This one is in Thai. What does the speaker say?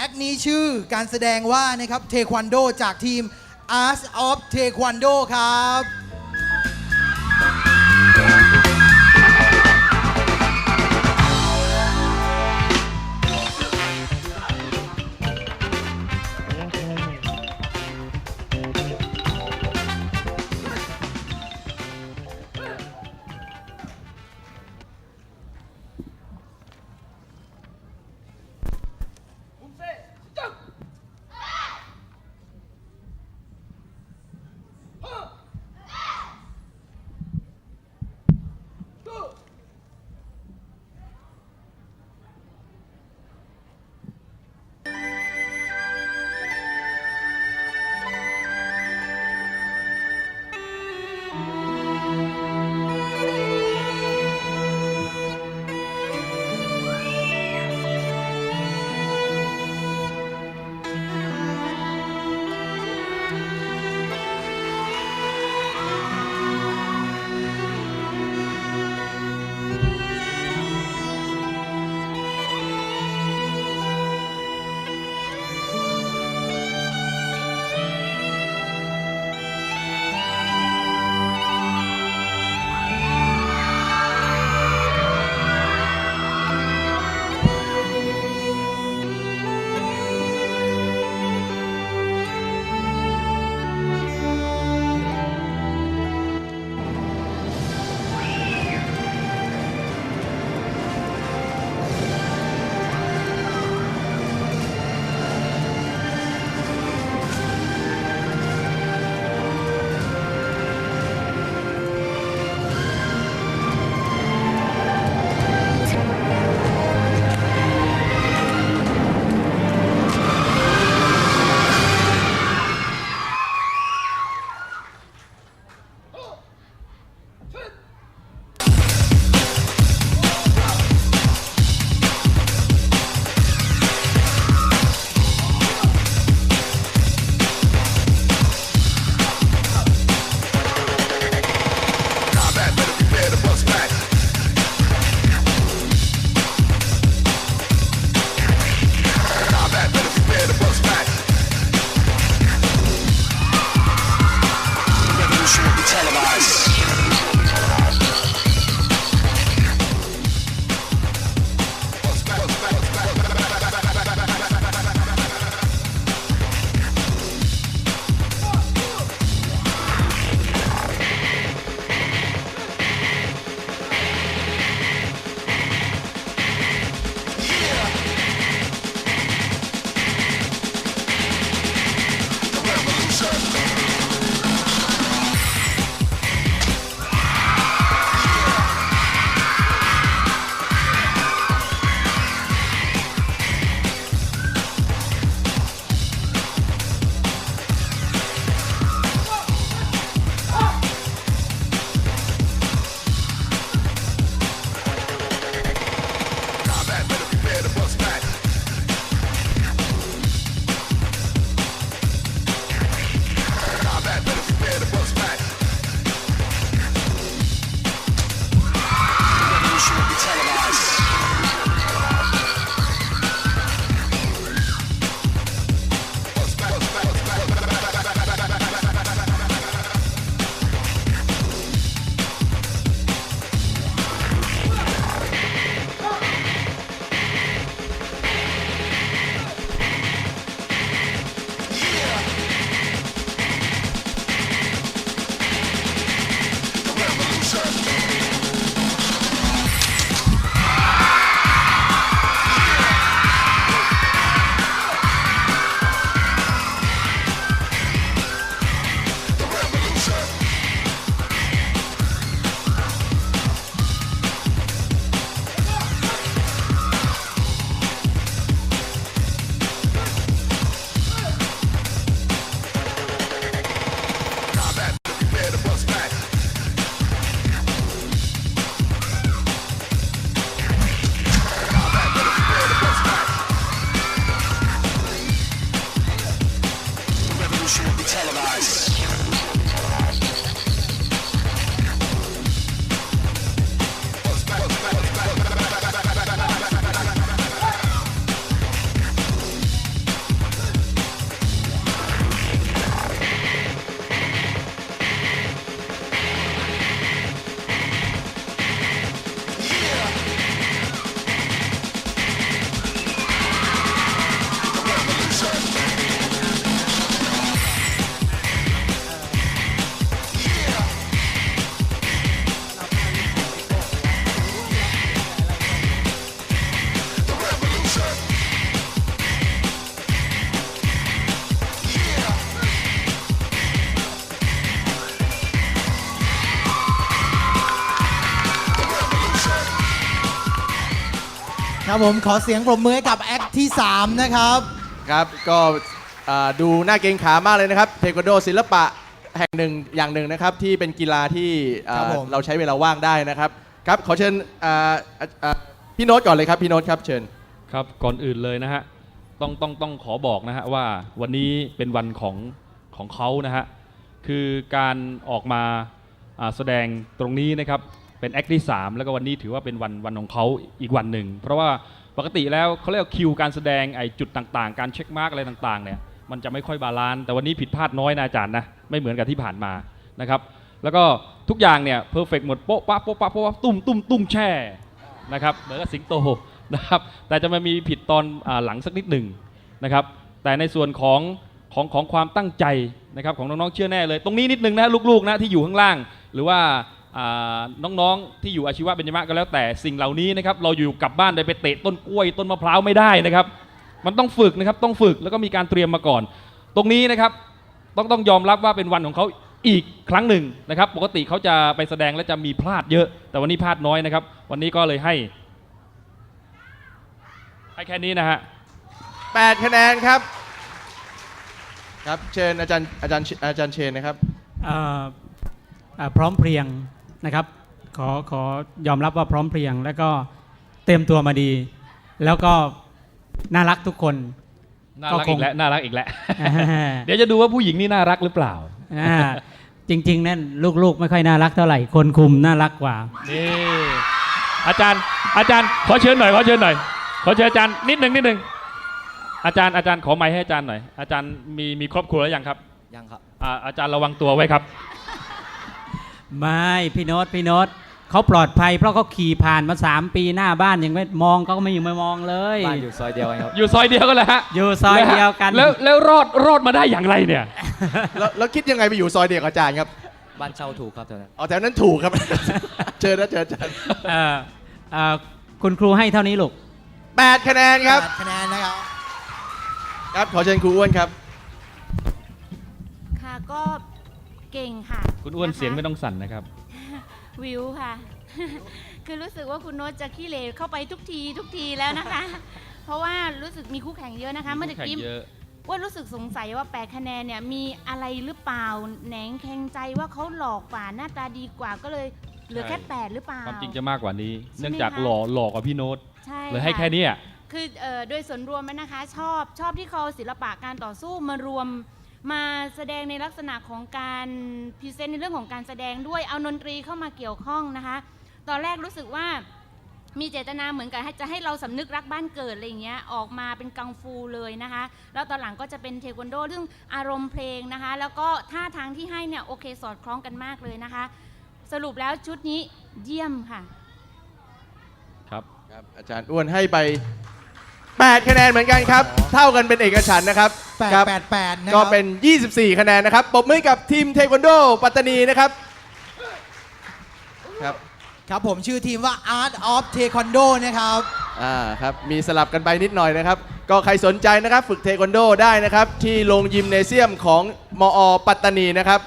แอคนี้ชื่อการแสดงว่านะครับเทควันโดจากทีม Art of Taekwondo ครับ ครับผมขอเสียงปรบมือให้กับแอคที่ 3 นะครับ ครับก็อ่าดูน่าเกรงขามากเลยนะครับเทควันโดศิลปะแห่งหนึ่งอย่างหนึ่งนะครับที่เป็นกีฬาที่อ่าครับผม เราใช้เวลาว่างได้นะครับครับขอเชิญอ่าอ่าอ่าพี่โน้ตก่อนเลยครับพี่โน้ตครับเชิญ ครับก่อนอื่นเลยนะฮะต้องต้องต้องขอบอกนะฮะว่าวันนี้เป็นวันของของเขานะฮะคือการออกมาอ่าแสดงตรงนี้นะครับ เป็นแอคที่ 3 แล้วก็วันนี้ถือว่าเป็นวันวันของเขาอีกวันหนึ่ง เพราะว่าปกติแล้วเขาเรียกว่าคิวการแสดงไอจุดต่างๆ การเช็คมาร์กอะไรต่างๆเนี่ยมันจะไม่ค่อยบาลานซ์แต่วันนี้ผิดพลาดน้อยนะอาจารย์นะไม่เหมือนกับที่ผ่านมานะครับแล้วก็ทุกอย่างเนี่ยเพอร์เฟกหมดโป๊ะปะโป๊ะปะโป๊ะปะตุ้มตุ้มตุ้มแช่นะครับเหมือนกับสิงโตนะครับแต่จะมามีผิดตอนอหลังสักนิดหนึ่งนะครับแต่ในส่วนของของของความตั้งใจนะครับของน้องๆเชื่อแน่เลย ตรงนี้นิดนึงนะลูกๆนะที่อยู่ข้างล่าง หรือว่า น้องๆที่อยู่อาชีวะเบญจมะก็แล้วแต่สิ่งเหล่านี้นะครับเราอยู่กลับบ้านได้ไปเตะต้นกล้วย ต้นมะพร้าวไม่ได้นะครับ มันต้องฝึกนะครับต้องฝึกแล้วก็มีการเตรียมมาก่อน ตรงนี้นะครับต้องต้องยอมรับว่าเป็นวันของเขาอีกครั้งหนึ่งนะครับ ปกติเขาจะไปแสดงและจะมีพลาดเยอะ แต่วันนี้พลาดน้อยนะครับ วันนี้ก็เลยให้ ให้แค่นี้นะฮะ8คะแนนครับ ครับเชิญอาจารย์อาจารย์อาจารย์เชนนะครับเอ่อเอ่อพร้อมเพรียง นะครับ ขอขอยอมรับว่าพร้อมเพรียง แล้วก็เตรียมตัวมาดี แล้วก็น่ารักทุกคนน่ารักก็คอีงกแล้วน่ารักอีกแล้วอ่าเดี๋ยวจะดูว่าผู้หญิงนี่น่ารักหรือเปล่าอ่าจริงๆนั่นลูกๆ ไม่ค่อยน่ารักเท่าไหร่คนคุมน่ารักกว่านี่อาจารย์อาจารย์ขอเชิญหน่อยขอเชิญหน่อยขอเชิญอาจารย์นิดหนึ่งนิดหนึ่งอาจารย์อาจารย์ขอไมค์ให้อาจารย์หน่อย อาจารย์มีมีครอบครัวแล้วยังครับยังครับอ่าอาจารย์ระวังตัวไว้ครับ ไม่พี่โน้ตพี่โน้ตเขาปลอดภัยเพราะเขาขี่ผ่านมา 3 ปีหน้าบ้านยังไม่มองเขาก็ไม่ยังไม่มองเลยบ้านอยู่ซอยเดียวเองครับ อยู่ซอยเดียวกันแหละฮะอยู่ซอยเดียวกันแล้วแล้วรอดรอดมาได้อย่างไรเนี่ย แล้วแล้วคิดยังไงไปอยู่ซอยเดียวกับอาจารย์ครับ บ้านเช่าถูกครับแถวนั้นเอาแถวนั้นถูกครับเชิญนะเชิญอาจารย์เอ่อเอ่อคุณครูให้เท่านี้ลูก8คะแนนครับ8คะแนนนะครับ ครับขอเชิญครูอ้วนครับ ค่ะก็ เก่งค่ะคุณอ้วนะะเสียงไม่ต้องสั่นนะครับ วิวค่ะ คือรู้สึกว่าคุณโน้ตจะขี้เหร่เข้าไปทุกทีทุกทีแล้วนะคะ เพราะว่ารู้สึกมีคู่แข่งเยอะนะคะ เมื่อตะกี้เยอะว่ารู้สึกสงสัยว่าแปดคะแนนเนี่ยมีอะไรหรือเปล่าแหนงแข่งใจว่าเขาหลอกกว่าหน้าตาดีกว่าก็เลยเหลือแค่แปดหรือเปล่า ความจริงจะมากกว่านี้ใช่ไหมเนื่องจากคะหล่อหล่อกว่าพี่โน้ตใช่เลยให้ค่ะแค่นี้อะคือเอ่อโดยส่วนรวมแล้วนะคะ ชอบชอบที่เขาเอาศิลปะการต่อสู้มารวม มาแสดงในลักษณะของการพรีเซนต์ในเรื่องของการแสดงด้วยเอาดนตรีเข้ามาเกี่ยวข้องนะคะ ตอนแรกรู้สึกว่ามีเจตนาเหมือนกับให้จะให้เราสำนึกรักบ้านเกิดอะไรอย่างเงี้ยออกมาเป็นกังฟูเลยนะคะ แล้วตอนหลังก็จะเป็นเทควันโดเรื่องอารมณ์เพลงนะคะ แล้วก็ท่าทางที่ให้เนี่ยโอเคสอดคล้องกันมากเลยนะคะ สรุปแล้วชุดนี้เยี่ยมค่ะ ครับครับอาจารย์อ้วนให้ไป 8 คะแนนเหมือนกันครับ เท่ากันเป็นเอกฉันท์นะครับครับ8 8 8นะคก็รับเป็น 24 คะแนนนะครับปรบมือให้กับทีมเทควันโด ปัตตานีนะครับครับ ครับผมชื่อทีมว่า Art of Taekwondo นะครับ อ่าครับ มีสลับกันไปนิดหน่อยนะครับ ก็ใครสนใจนะครับ ฝึกเทควันโดได้นะครับ ที่โรงยิมเนเซียมของมอ ปัตตานีนะครับ